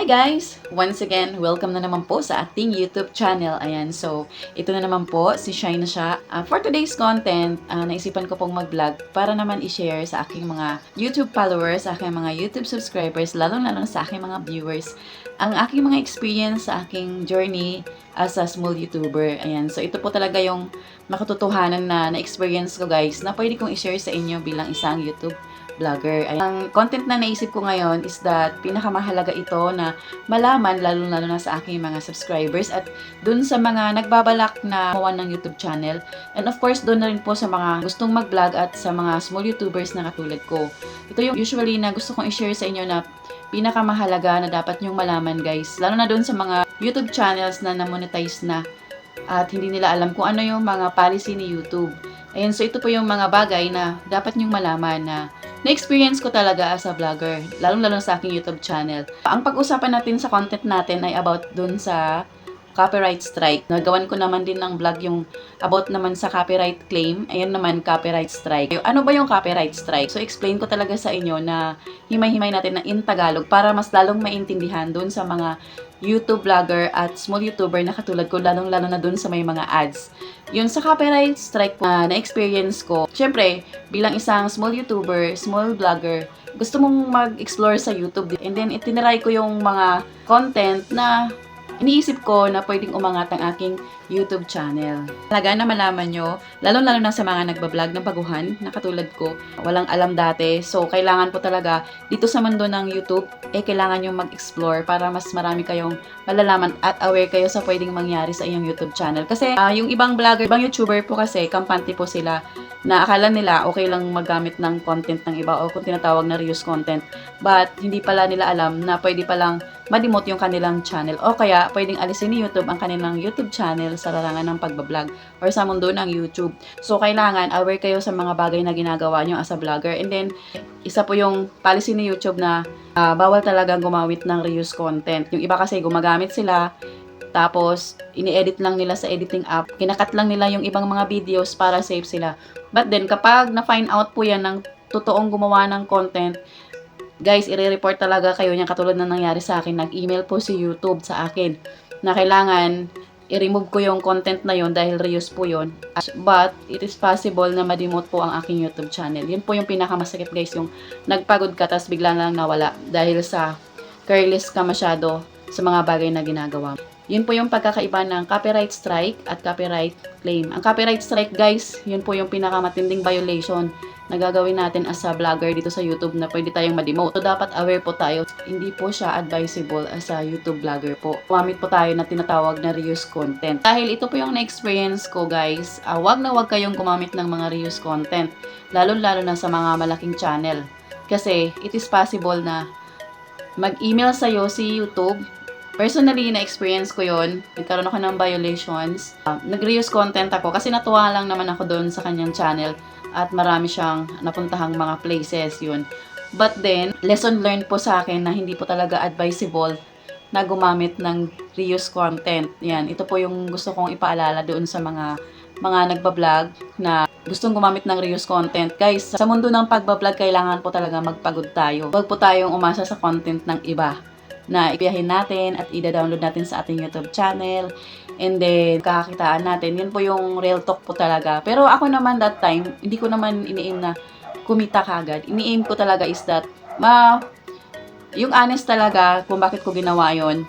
Hi guys! Once again, welcome na naman po sa ating YouTube channel. Ayan, so ito na naman po, si Shine siya. Ah, for today's content, ah, naisipan ko pong mag-vlog para naman i-share sa aking mga YouTube followers, sa aking mga YouTube subscribers, lalong-lalo sa aking mga viewers, ang aking mga experience sa aking journey as a small YouTuber. Ayan, so ito po talaga yung makatotohanan na na-experience ko guys na pwede kong i-share sa inyo bilang isang YouTube vlogger. Ayan. Ang content na naisip ko ngayon is that pinakamahalaga ito na malaman lalo-lalo na sa aking mga subscribers at dun sa mga nagbabalak na gumawa ng YouTube channel. And of course, dun na rin po sa mga gustong mag-vlog at sa mga small YouTubers na katulad ko. Ito yung usually na gusto kong i-share sa inyo na pinakamahalaga na dapat nyong malaman guys. Lalo na dun sa mga YouTube channels na na-monetize na at hindi nila alam kung ano yung mga policy ni YouTube. Ayan, so ito po yung mga bagay na dapat nyong malaman na na-experience ko talaga as a vlogger, lalong-lalo sa aking YouTube channel. Ang pag-usapan natin sa content natin ay about dun sa copyright strike. Nagawan ko naman din ng vlog yung about naman sa copyright claim. Ayun naman, copyright strike. Ano ba yung copyright strike? So, explain ko talaga sa inyo na himay-himay natin na in Tagalog para mas lalong maintindihan dun sa mga YouTube vlogger at small YouTuber na katulad ko, lalong-lalo na dun sa may mga ads. Yun sa copyright strike na na-experience ko, syempre, bilang isang small YouTuber, small vlogger, gusto mong mag-explore sa YouTube. And then, itiniray ko yung mga content na iniisip ko na pwedeng umangat ang aking YouTube channel. Talaga na malaman nyo, lalo-lalo na sa mga nagbablog ng baguhan, na katulad ko, walang alam dati. So, kailangan po talaga, dito sa mundo ng YouTube, eh, kailangan nyo mag-explore para mas marami kayong malalaman at aware kayo sa pwedeng mangyari sa inyong YouTube channel. Kasi, ah, yung ibang vlogger, ibang YouTuber po kasi, kampante po sila na akala nila okay lang magamit ng content ng iba o kung tinatawag na reuse content. But, hindi pala nila alam na pwede palang ma-demote yung kanilang channel. O kaya, pwedeng alisin ni YouTube ang kanilang YouTube channel sa larangan ng pagbablog or sa mundo ng YouTube. So, kailangan aware kayo sa mga bagay na ginagawa nyo as a vlogger. And then, isa po yung policy ni YouTube na ah, bawal talaga gumamit ng reuse content. Yung iba kasi gumagamit sila, tapos, ini-edit lang nila sa editing app. Kinakat lang nila yung ibang mga videos para safe sila. But then, kapag na-find out po yan ng totoong gumawa ng content, guys, i-report talaga kayo niya katulad na nangyari sa akin. Nag-email po si YouTube sa akin na kailangan i-remove ko yung content na yon dahil reuse po yon. But, it is possible na ma-demote po ang aking YouTube channel. Yun po yung pinakamasakit guys, yung nagpagod ka tapos bigla na lang nawala dahil sa careless ka masyado sa mga bagay na ginagawa. Yun po yung pagkakaiba ng copyright strike at copyright claim. Ang copyright strike guys, yun po yung pinakamatinding violation na gagawin natin as a vlogger dito sa YouTube na pwede tayong ma-demote. So, dapat aware po tayo. Hindi po siya advisable as a YouTube vlogger po. Gumamit po tayo na tinatawag na reuse content. Dahil ito po yung na-experience ko guys, uh, wag na wag kayong gumamit ng mga reuse content. Lalo-lalo na sa mga malaking channel. Kasi it is possible na mag-email sa'yo si YouTube Personally, na-experience ko yon Nagkaroon ako ng violations. Uh, Nag-reuse content ako kasi natuwa lang naman ako doon sa kanyang channel at marami siyang napuntahang mga places yun. But then, lesson learned po sa akin na hindi po talaga advisable na gumamit ng reuse content. Yan, ito po yung gusto kong ipaalala doon sa mga mga nagbablog na gustong gumamit ng reuse content. Guys, sa mundo ng pagbablog, kailangan po talaga magpagod tayo. Huwag po tayong umasa sa content ng iba na ipiyahin natin at i-download natin sa ating YouTube channel. And then, kakakitaan natin. Yan po yung real talk po talaga. Pero ako naman that time, hindi ko naman ini-aim na kumita kagad. Ini-aim ko talaga is that, ma, yung honest talaga kung bakit ko ginawa yon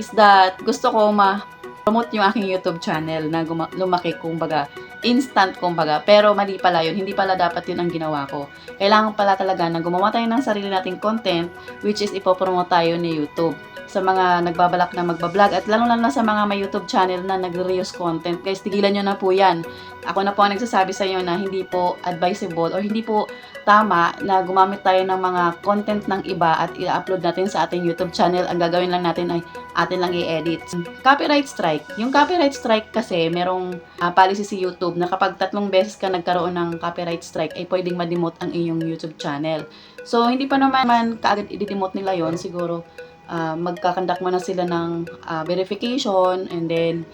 is that gusto ko ma promote yung aking YouTube channel na lumaki kumbaga instant kumbaga pero mali pala yun hindi pala dapat yun ang ginawa ko kailangan pala talaga na gumawa tayo ng sarili nating content which is ipopromote tayo ni YouTube sa mga nagbabalak na magbablog at lalo na sa mga may YouTube channel na nagre-reuse content. Guys, tigilan nyo na po yan. Ako na po ang nagsasabi sa inyo na hindi po advisable or hindi po tama na gumamit tayo ng mga content ng iba at i-upload natin sa ating YouTube channel. Ang gagawin lang natin ay atin lang i-edit. Copyright strike. Yung copyright strike kasi merong uh, policy si YouTube na kapag tatlong beses ka nagkaroon ng copyright strike ay pwedeng ma-demote ang iyong YouTube channel. So, hindi pa naman kaagad i-demote nila yon siguro uh, magkakandak mo na sila ng uh, verification and then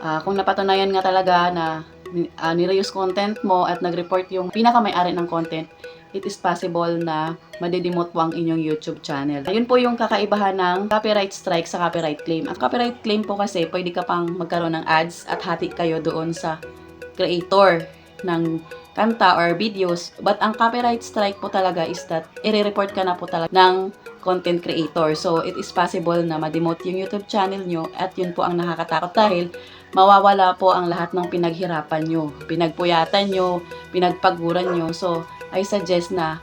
uh, kung napatunayan nga talaga na uh, nireuse content mo at nag-report yung pinakamay-ari ng content, it is possible na madidimot po ang inyong YouTube channel. Yun po yung kakaibahan ng copyright strike sa copyright claim. Ang copyright claim po kasi, pwede ka pang magkaroon ng ads at hati kayo doon sa creator ng kanta or videos. But ang copyright strike po talaga is that i-report ka na po talaga ng content creator. So, it is possible na ma-demote yung YouTube channel nyo at yun po ang nakakatakot dahil mawawala po ang lahat ng pinaghirapan nyo, pinagpuyatan nyo, pinagpaguran nyo. So, I suggest na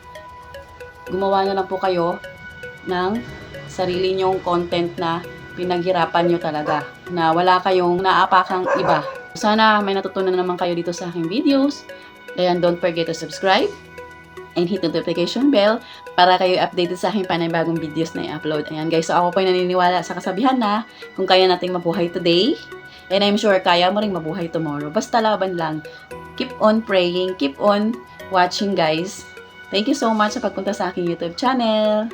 gumawa na lang po kayo ng sarili nyong content na pinaghirapan nyo talaga, na wala kayong naapakang iba. Sana may natutunan naman kayo dito sa aking videos. Ayan, don't forget to subscribe and hit the notification bell para kayo updated sa aking panibagong videos na i-upload. Ayan guys, so ako po ay naniniwala sa kasabihan na kung kaya nating mabuhay today, and I'm sure kaya mo ring mabuhay tomorrow. Basta laban lang. Keep on praying, keep on watching guys. Thank you so much sa pagpunta sa aking YouTube channel.